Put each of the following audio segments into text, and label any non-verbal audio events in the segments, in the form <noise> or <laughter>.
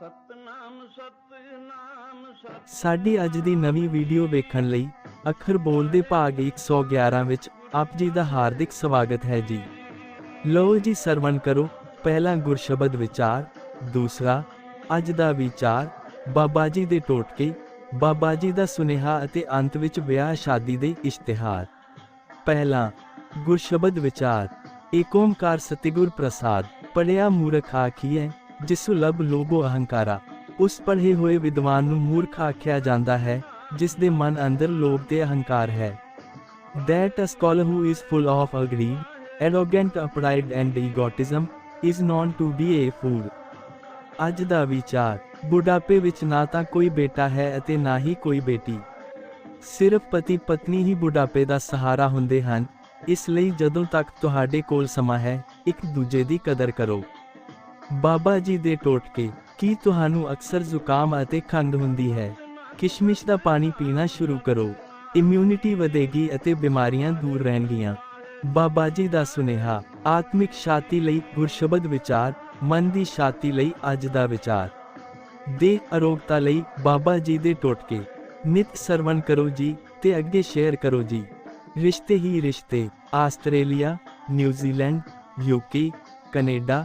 ਸਤਨਾਮ ਸਾਡੀ ਅੱਜ ਦੀ ਨਵੀਂ ਵੀਡੀਓ ਵੇਖਣ ਲਈ ਅੱਖਰ ਬੋਲਦੇ ਭਾਗ 111 ਵਿੱਚ ਆਪ ਜੀ ਦਾ ਹਾਰਦਿਕ ਸਵਾਗਤ ਹੈ ਜੀ। ਲਓ ਜੀ ਸਰਵਣ ਕਰੋ ਪਹਿਲਾ ਗੁਰਸ਼ਬਦ ਵਿਚਾਰ, ਦੂਸਰਾ ਅੱਜ ਦਾ ਵਿਚਾਰ, ਬਾਬਾ ਜੀ ਦੇ ਟੋਟਕੇ, ਬਾਬਾ ਜੀ ਦਾ ਸੁਨੇਹਾ ਅਤੇ ਅੰਤ ਵਿੱਚ ਵਿਆਹ ਸ਼ਾਦੀ ਦੇ ਇਸ਼ਤਿਹਾਰ। ਪਹਿਲਾ ਗੁਰਸ਼ਬਦ ਵਿਚਾਰ, ਏਕ ਓੰਕਾਰ ਸਤਿਗੁਰ ਪ੍ਰਸਾਦ, ਪੜਿਆ ਮੂਰਖ ਆਖੀਐ ਜਿਸੁ ਲਬ ਲੋਭੋ ਅਹੰਕਾਰਾ। ਉਸ ਪੜ੍ਹੇ ਹੋਏ ਵਿਦਵਾਨ ਨੂੰ ਮੂਰਖ ਆਖਿਆ ਜਾਂਦਾ ਹੈ ਜਿਸ ਦੇ ਮਨ ਅੰਦਰ ਲੋਭ ਤੇ ਅਹੰਕਾਰ ਹੈ। That a scholar who is full of greed, arrogant pride and egotism is known to be a fool. ਅੱਜ ਦਾ ਵਿਚਾਰ ਬੁਢਾਪੇ ਵਿੱਚ ਨਾ ਤਾਂ ਕੋਈ ਬੇਟਾ ਹੈ ਅਤੇ ਨਾ ਹੀ ਕੋਈ ਬੇਟੀ। ਸਿਰਫ ਪਤੀ ਪਤਨੀ ਹੀ ਬੁਢਾਪੇ ਦਾ ਸਹਾਰਾ ਹੁੰਦੇ ਹਨ ਇਸ ਲਈ ਜਦੋਂ ਤੱਕ ਤੁਹਾਡੇ ਕੋਲ ਸਮਾਂ ਹੈ ਇੱਕ ਦੂਜੇ ਦੀ ਕਦਰ ਕਰੋ। ਬਾਬਾ ਜੀ ਦੇ ਟੋਟਕੇ, ਕੀ ਤੁਹਾਨੂੰ ਅਕਸਰ ਜ਼ੁਕਾਮ ਅਤੇ ਖੰਘ ਹੁੰਦੀ ਹੈ? ਕਿਸ਼ਮਿਸ਼ ਦਾ ਪਾਣੀ ਪੀਣਾ ਸ਼ੁਰੂ ਕਰੋ। ਇਮਿਊਨਿਟੀ ਵਧੇਗੀ ਅਤੇ ਬਿਮਾਰੀਆਂ ਦੂਰ ਰਹਿਣਗੀਆਂ। ਬਾਬਾ ਜੀ ਦਾ ਸੁਨੇਹਾ, ਆਤਮਿਕ ਸ਼ਾਂਤੀ ਲਈ ਗੁਰਸ਼ਬਦ ਵਿਚਾਰ, ਮਨ ਦੀ ਸ਼ਾਂਤੀ ਲਈ ਅੱਜ ਦਾ ਵਿਚਾਰ। ਦੇ ਅਰੋਗਤਾ ਲਈ ਬਾਬਾ ਜੀ ਦੇ ਟੋਟਕੇ। ਨਿਤ ਸਰਵਣ ਕਰੋ ਜੀ ਤੇ ਅੱਗੇ ਸ਼ੇਅਰ ਕਰੋ ਜੀ। ਰਿਸ਼ਤੇ ਹੀ ਰਿਸ਼ਤੇ, Australia, New Zealand UK Canada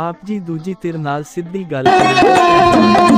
ਆਪ ਜੀ ਦੂਜੀ ਧਿਰ ਨਾਲ ਸਿੱਧੀ ਗੱਲ <laughs> ਕਰੋ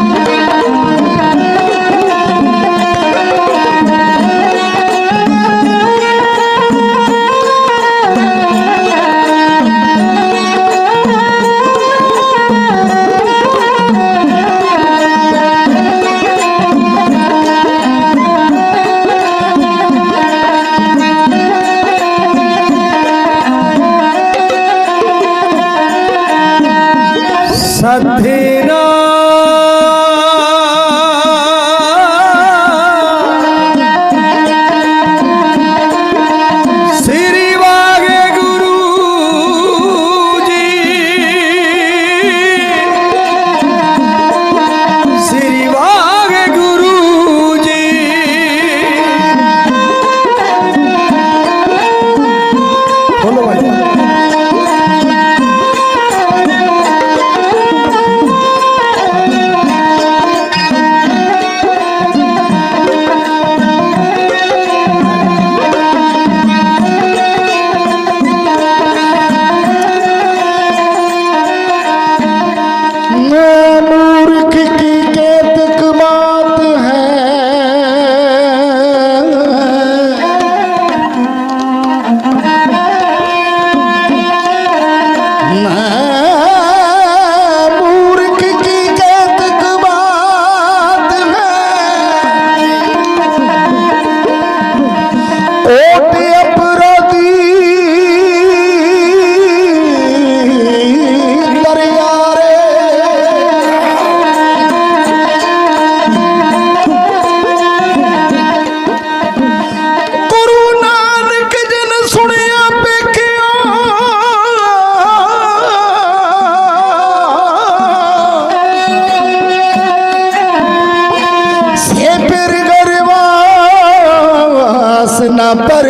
Papa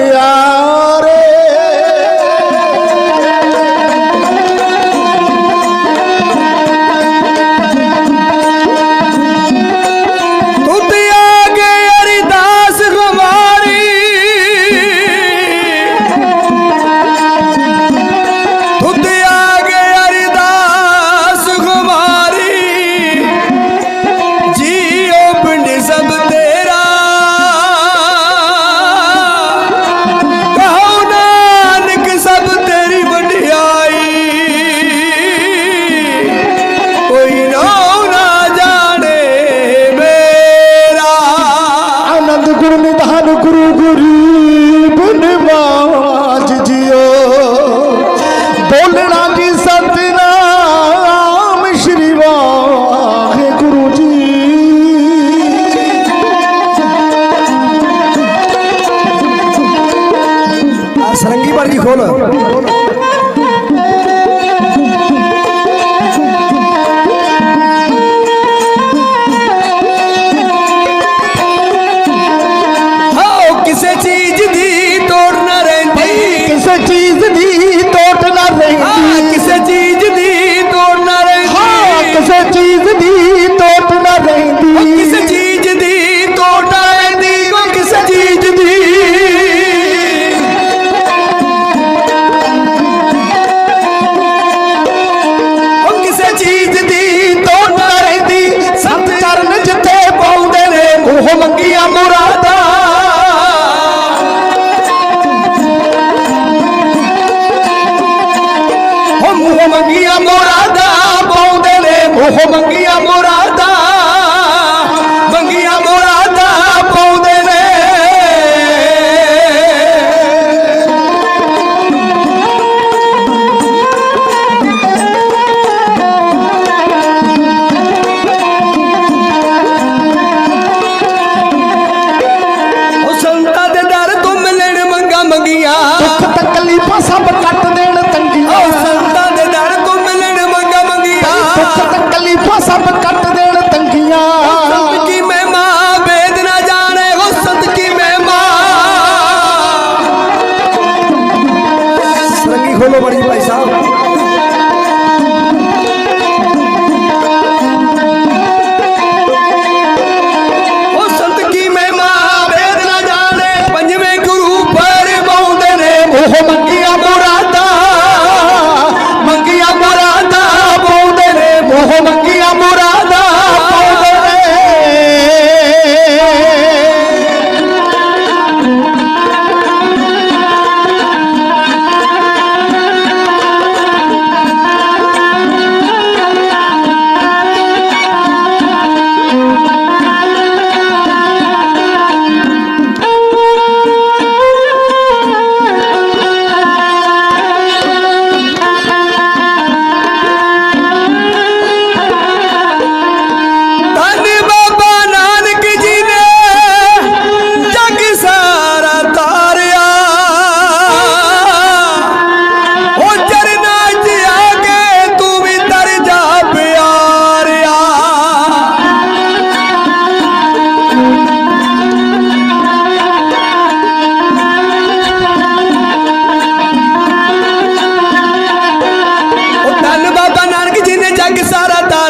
ਸਰੰਗੀ ਵਰਗੀ ਖੋਲ। ਕਿਸੇ ਚੀਜ਼ ਦੀ ਤੋੜ ਨਾ ਰਹਿੰਦੀ। ਕਿਸੇ ਚੀਜ਼ ਦੀ locura.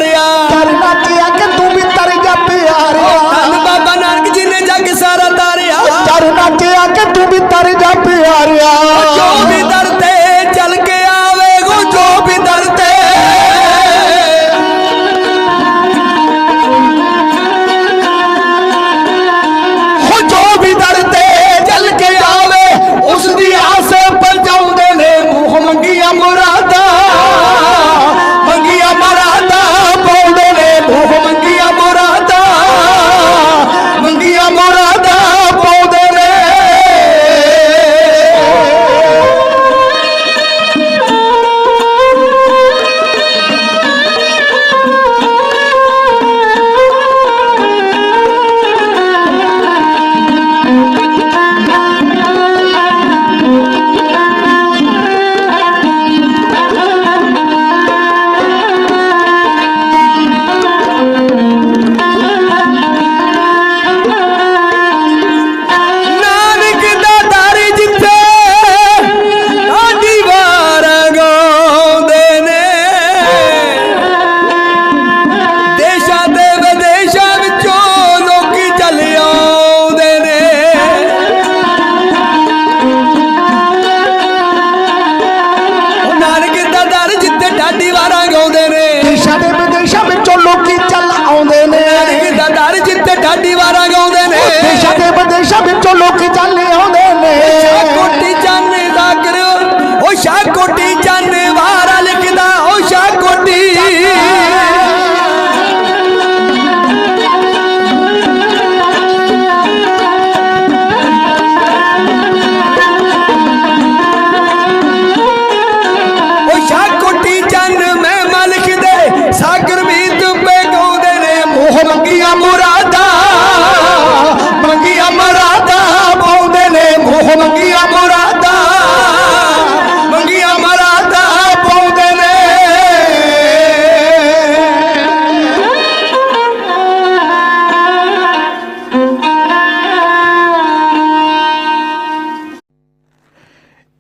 ਪਿਆਰਿਆ। ਕਰਨਾ ਕੀ ਆ ਕਿ ਤੂੰ ਵੀ ਤਰ ਜਾ ਪਿਆਰਿਆ। ਧੰਨ ਬਾਬਾ ਨਾਨਕ ਜੀ ਨੇ ਜੱਗ ਸਾਰਾ ਤਾਰਿਆ। ਕਰਨਾ ਕੀ ਆ ਕਿ ਤੂੰ ਵੀ ਤਰ ਜਾ ਪਿਆਰਿਆ। ਜੋ ਵੀ